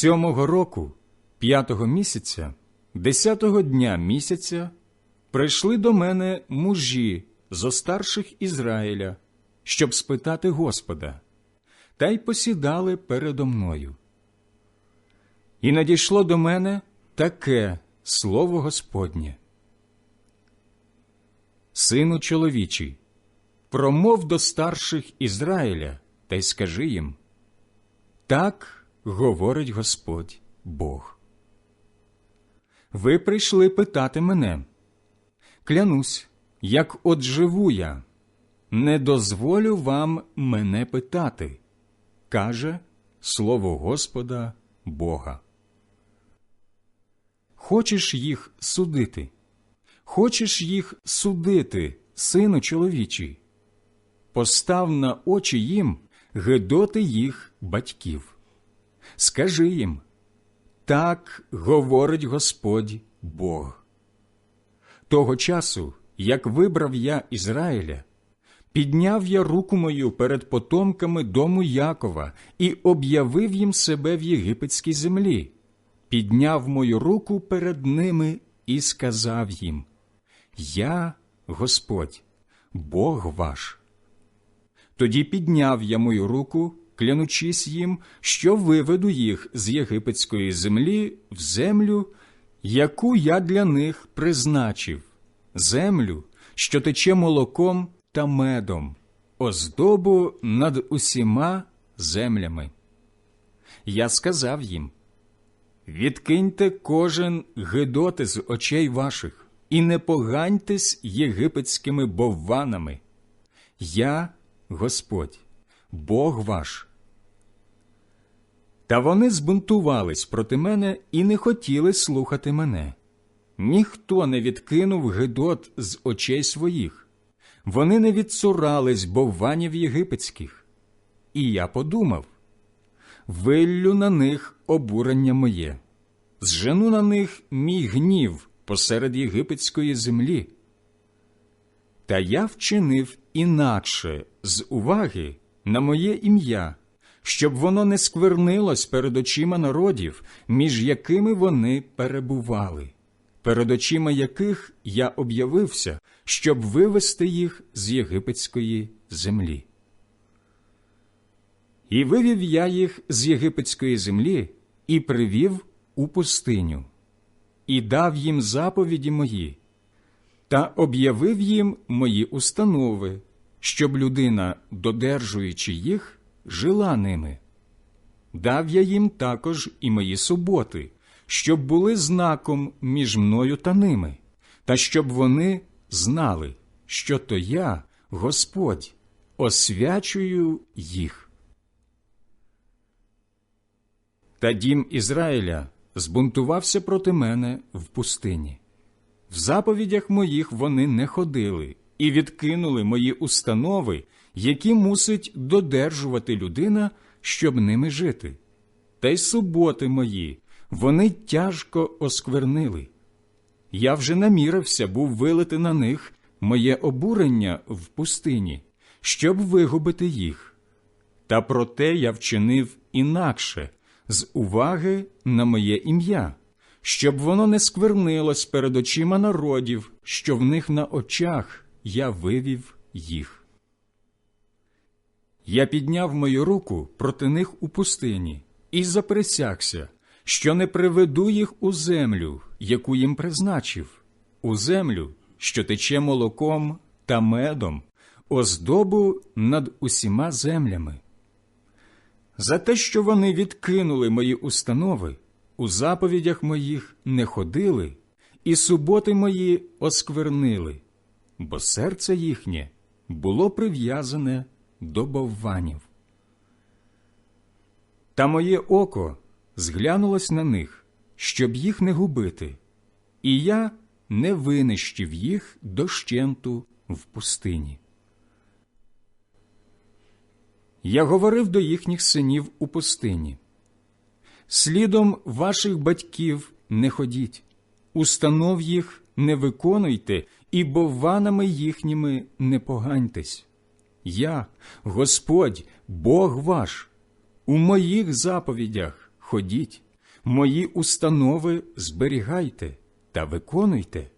Сьомого року, п'ятого місяця, десятого дня місяця, прийшли до мене мужі зо старших Ізраїля, щоб спитати Господа, та й посідали передо мною. І надійшло до мене таке слово Господнє. Сину чоловічий, промов до старших Ізраїля та й скажи їм так говорить Господь Бог. Ви прийшли питати мене. Клянусь, як от живу я, не дозволю вам мене питати, каже слово Господа Бога. Хочеш їх судити? Хочеш їх судити, сину чоловічий? Постав на очі їм гидоти їх батьків. Скажи їм так говорить Господь Бог. Того часу, як вибрав я Ізраїля, підняв я руку мою перед потомками дому Якова і об'явив їм себе в єгипетській землі, підняв мою руку перед ними і сказав їм: Я Господь, Бог ваш. Тоді підняв я мою руку, клянучись їм, що виведу їх з єгипетської землі в землю, яку я для них призначив, землю, що тече молоком та медом, оздобу над усіма землями. Я сказав їм: Відкиньте кожен гидоти з очей ваших, і не поганьтесь єгипетськими бовванами. Я Господь, Бог ваш. Та вони збунтувались проти мене і не хотіли слухати мене. Ніхто не відкинув гидот з очей своїх, вони не відсурались бовванів єгипетських. І я подумав виллю на них обурення моє, зжену на них мій гнів посеред єгипетської землі. Та я вчинив інакше з уваги на моє ім'я, щоб воно не сквернилось перед очима народів, між якими вони перебували, перед очима яких я об'явився, щоб вивести їх з єгипетської землі. І вивів я їх з єгипетської землі і привів у пустиню, і дав їм заповіді мої та об'явив їм мої установи, щоб людина, додержуючи їх, жила ними. Дав я їм також і мої суботи, щоб були знаком між мною та ними, та щоб вони знали, що то я, Господь, освячую їх. Та дім Ізраїля збунтувався проти мене в пустині. В заповідях моїх вони не ходили і відкинули мої установи, які мусить додержувати людина, щоб ними жити. Та й суботи мої вони тяжко осквернили. Я вже намірився був вилити на них моє обурення в пустині, щоб вигубити їх. Та проте я вчинив інакше з уваги на моє ім'я щоб воно не сквернилось перед очима народів, що в них на очах я вивів їх. Я підняв мою руку проти них у пустині і заприсягся, що не приведу їх у землю, яку їм призначив, у землю, що тече молоком та медом, оздобу над усіма землями. За те, що вони відкинули мої установи, у заповідях моїх не ходили, і суботи мої осквернили, бо серце їхнє було прив'язане до бовванів. Та моє око зглянулось на них, щоб їх не губити, і я не винищив їх дощенту в пустині. Я говорив до їхніх синів у пустині слідом ваших батьків не ходіть, установ їх не виконуйте і бованами їхніми не поганьтесь. Я, Господь, Бог ваш, у моїх заповідях ходіть, мої установи зберігайте та виконуйте.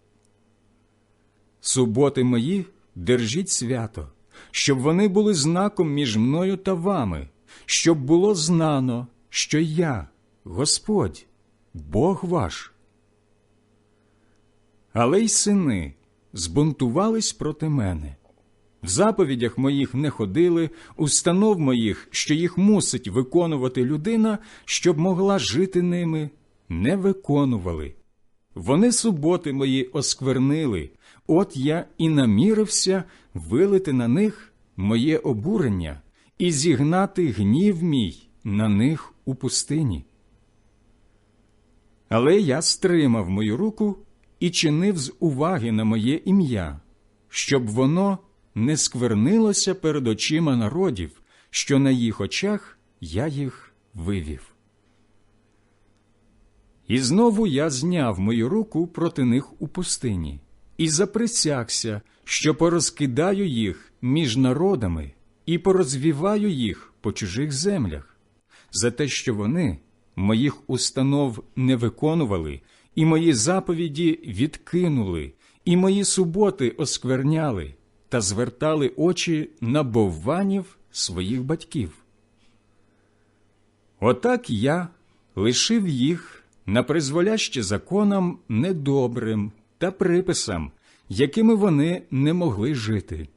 Суботи мої держіть свято, щоб вони були знаком між мною та вами, щоб було знано, що я, Господь, Бог ваш. Але й сини збунтувались проти мене. В заповідях моїх не ходили, установ моїх, що їх мусить виконувати людина, щоб могла жити ними, не виконували. Вони суботи мої осквернили, от я і намірився вилити на них моє обурення і зігнати гнів мій на них у пустині. Але я стримав мою руку і чинив з уваги на моє ім'я, щоб воно не сквернилося перед очима народів, що на їх очах я їх вивів. І знову я зняв мою руку проти них у пустині і заприсягся, що порозкидаю їх між народами і порозвіваю їх по чужих землях, за те, що вони моїх установ не виконували, і мої заповіді відкинули, і мої суботи оскверняли та звертали очі на бовванів своїх батьків. Отак я лишив їх на призволяще законам недобрим та приписам, якими вони не могли жити.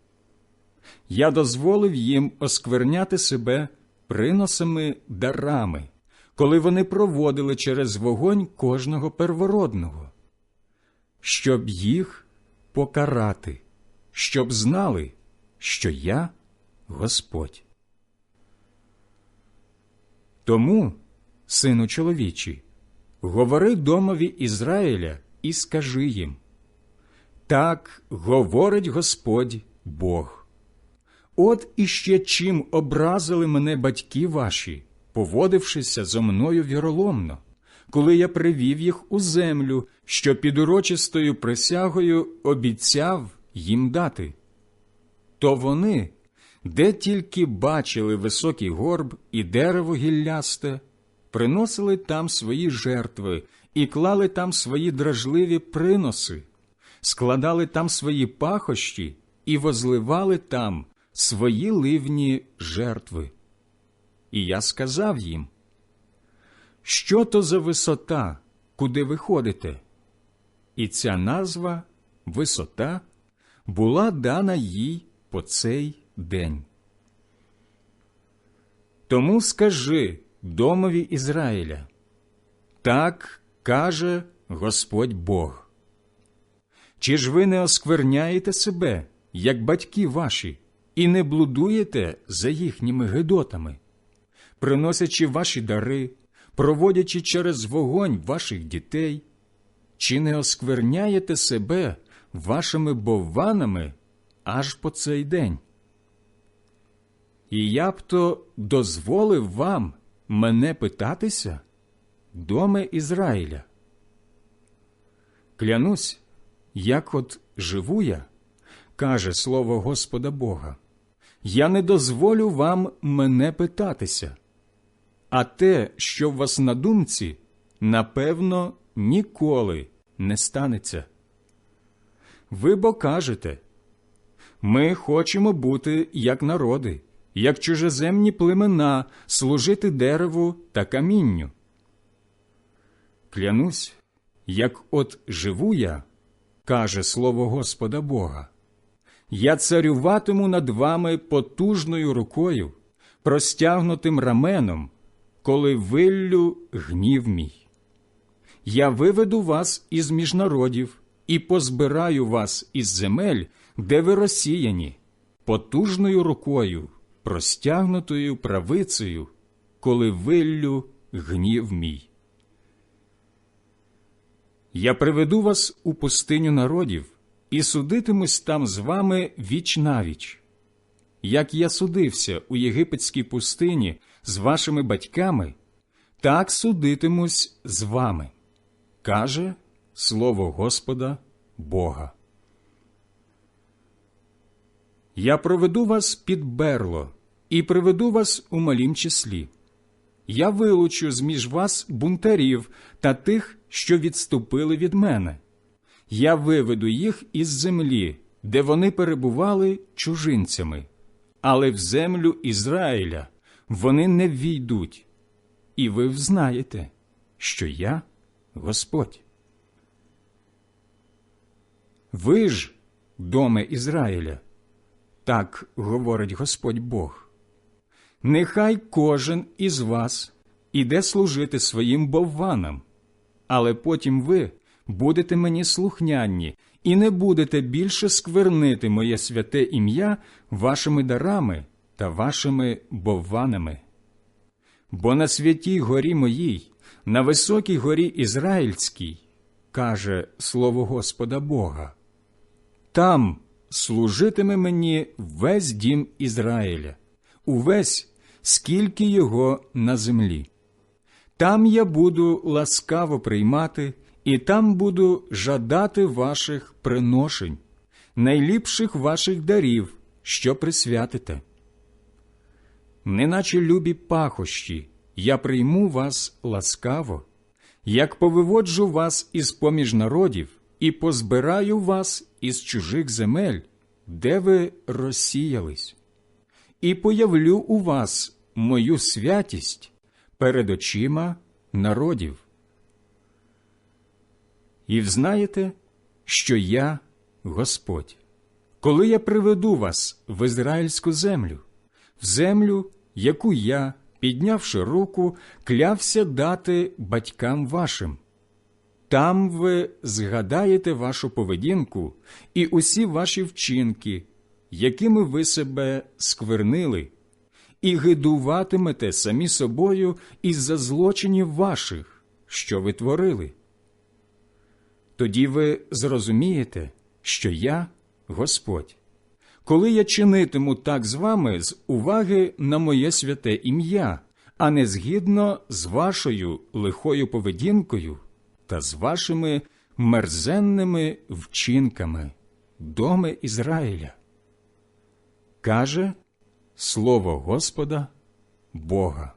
Я дозволив їм оскверняти себе приносами дарами, коли вони проводили через вогонь кожного первородного, щоб їх покарати, щоб знали, що я Господь. Тому, сину чоловічий, говори домові Ізраїля і скажи їм так говорить Господь Бог. От іще чим образили мене батьки ваші, поводившися зо мною віроломно, коли я привів їх у землю, що під урочистою присягою обіцяв їм дати. То вони, де тільки бачили високий горб і дерево гіллясте, приносили там свої жертви і клали там свої дражливі приноси, складали там свої пахощі і возливали там свої ливні жертви. І я сказав їм, що то за висота, куди ви ходите? І ця назва висота була дана їй по цей день. Тому скажи домові Ізраїля, так каже Господь Бог. Чи ж ви не оскверняєте себе, як батьки ваші, і не блудуєте за їхніми гидотами, приносячи ваші дари, проводячи через вогонь ваших дітей, чи не оскверняєте себе вашими бованами аж по цей день? І я б то дозволив вам мене питатися, доме Ізраїля. Клянусь, як от живу я, каже слово Господа Бога, я не дозволю вам мене питатися, а те, що в вас на думці, напевно, ніколи не станеться. Ви бо кажете, ми хочемо бути як народи, як чужеземні племена, служити дереву та камінню. Клянусь, як от живу я, каже слово Господа Бога, я царюватиму над вами потужною рукою, простягнутим раменом, коли виллю гнів мій. Я виведу вас із міжнародів і позбираю вас із земель, де ви розсіяні, потужною рукою, простягнутою правицею, коли виллю гнів мій. Я приведу вас у пустиню народів і судитимусь там з вами віч навіч. Як я судився у єгипетській пустині з вашими батьками, так судитимусь з вами, каже слово Господа Бога. Я проведу вас під берло і приведу вас у малім числі. я вилучу з між вас бунтарів та тих, що відступили від мене. Я виведу їх із землі, де вони перебували чужинцями, але в землю Ізраїля вони не ввійдуть. І ви взнаєте, що я Господь. Ви ж, доме Ізраїля, так говорить Господь Бог. Нехай кожен із вас іде служити своїм бовванам, але потім ви будете мені слухняні і не будете більше сквернити моє святе ім'я вашими дарами та вашими бовванами. Бо на святій горі моїй, на високій горі Ізраїльській, каже слово Господа Бога, там служитиме мені весь дім Ізраїля, увесь, скільки його на землі. Там я буду ласкаво приймати, і там буду жадати ваших приношень, найліпших ваших дарів, що присвятите. Неначе любі пахощі, я прийму вас ласкаво, як повиводжу вас із поміж народів і позбираю вас із чужих земель, де ви розсіялись, і появлю у вас мою святість перед очима народів. І взнаєте, що я Господь, коли я приведу вас в ізраїльську землю, в землю, яку я, піднявши руку, клявся дати батькам вашим. Там ви згадаєте вашу поведінку і усі ваші вчинки, якими ви себе сквернили, і гидуватимете самі собою із-за злочинів ваших, що ви творили. Тоді ви зрозумієте, що я Господь, коли я чинитиму так з вами з уваги на моє святе ім'я, а не згідно з вашою лихою поведінкою та з вашими мерзенними вчинками, доми Ізраїля. Каже слово Господа Бога.